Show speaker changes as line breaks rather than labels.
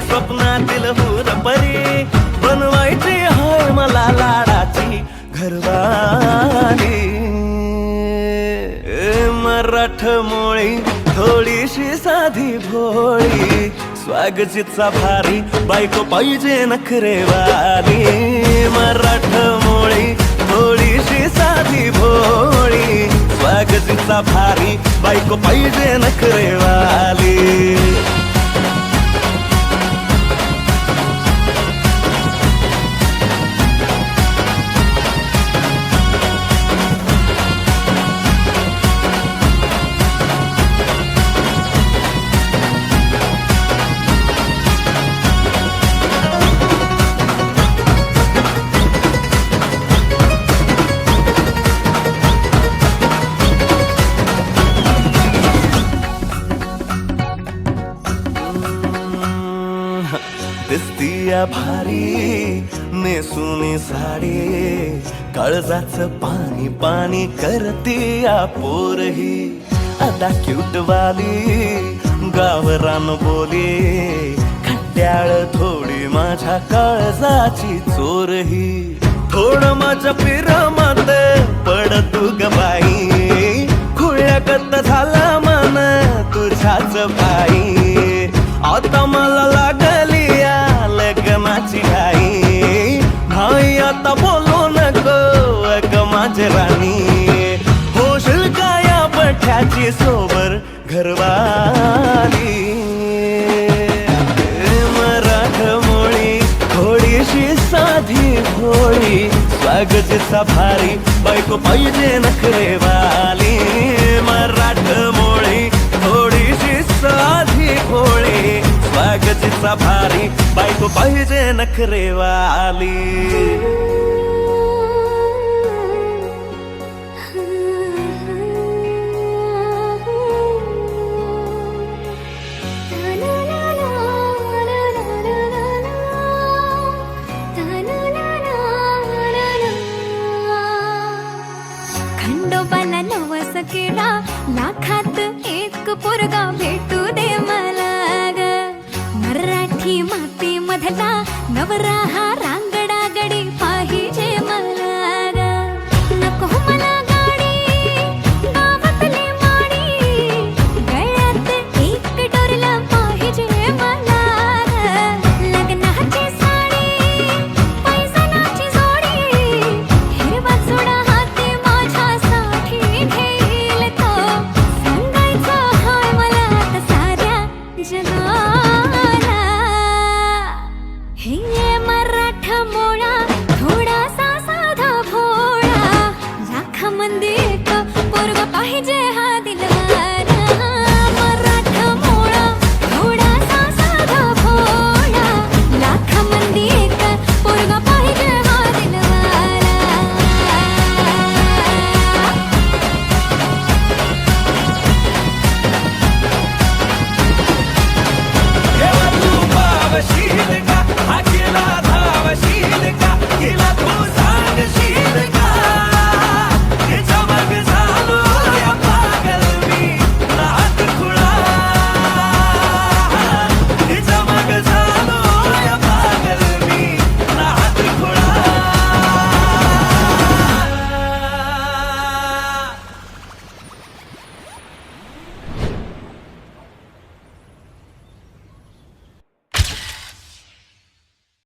स्वप्नातील हुरपरी. बनवायची हाय मला लाडाची घरवाली. ए, मराठ मोळी थोडीशी साधी भोळी. स्वागतीचा भारी बायको पाहिजे नखरेवाली. मराठ मोळी थोडीशी साधी भोळी. स्वागतीचा भारी बायको पाहिजे नखरेवाली. दिसतीया भारी नेसुनी साडी काळजाच पाणी पाणी करतीया पोरही. आता क्यूट वाली गावरान बोली खट्याळ थोडी माझ्या काळजाची चोरही. थोडं माझ्या पिरामात घरवाली. मराठमोळी थोडीशी साधी भोळी स्वागतीचा भारी बायको पाहिजे नखरेवाली. मराठ मोळी थोडीशी साधी भोळी स्वागतीचा भारी बायको पाहिजे नखरेवाली.
再